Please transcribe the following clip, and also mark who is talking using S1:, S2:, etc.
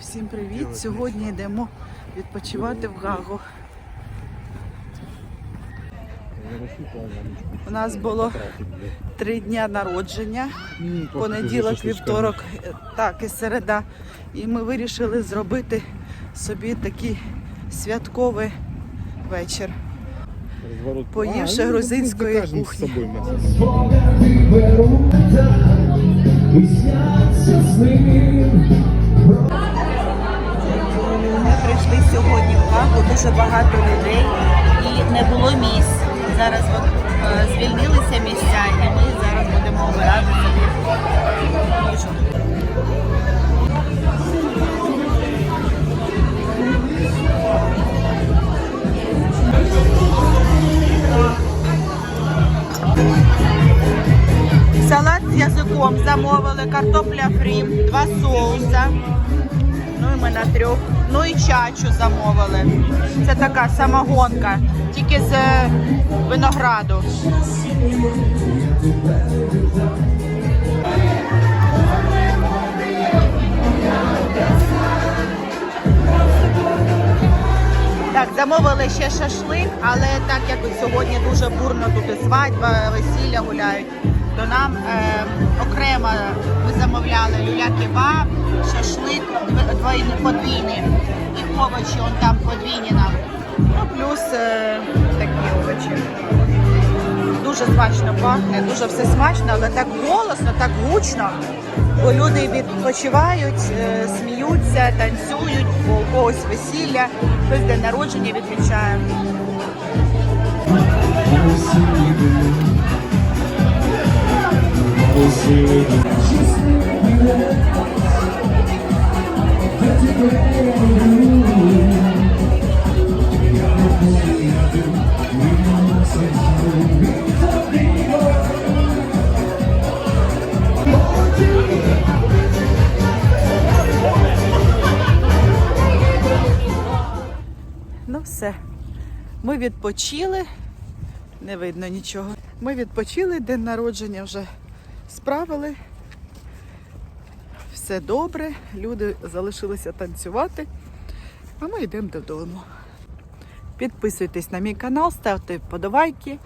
S1: Всім привіт! Сьогодні йдемо відпочивати в Гагу. У нас було три дня народження, понеділок, вівторок, е, так і середа. І ми вирішили зробити собі такий святковий вечір. Поївши грузинської кухні. Ми дуже багато людей і не було місць. Зараз от, е, звільнилися місця і ми зараз будемо обирати собі. Салат з язиком замовили, картопля фрі, два соуса. Ми на трьох. Ну і чачу замовили. Це така самогонка, тільки з е, винограду. Так, замовили ще шашлик, але так як сьогодні дуже бурно тут і свадьба, весілля гуляють, то нам е, окремо ми замовляли люля-кебаб, шашлик дв- двойний, подвійний і овочі, он там подвійні нам. Ну, плюс е, такі овочі. Дуже смачно пахне, дуже все смачно, але так голосно, так гучно. Бо люди відпочивають, е, сміються, танцюють, бо у когось весілля, хтось день народження відмічає. Ну все. Ми відпочили. Не видно нічого. Ми відпочили, день народження вже справили. Все добре. Люди залишилися танцювати. А ми йдемо додому. Підписуйтесь на мій канал, ставте вподобайки,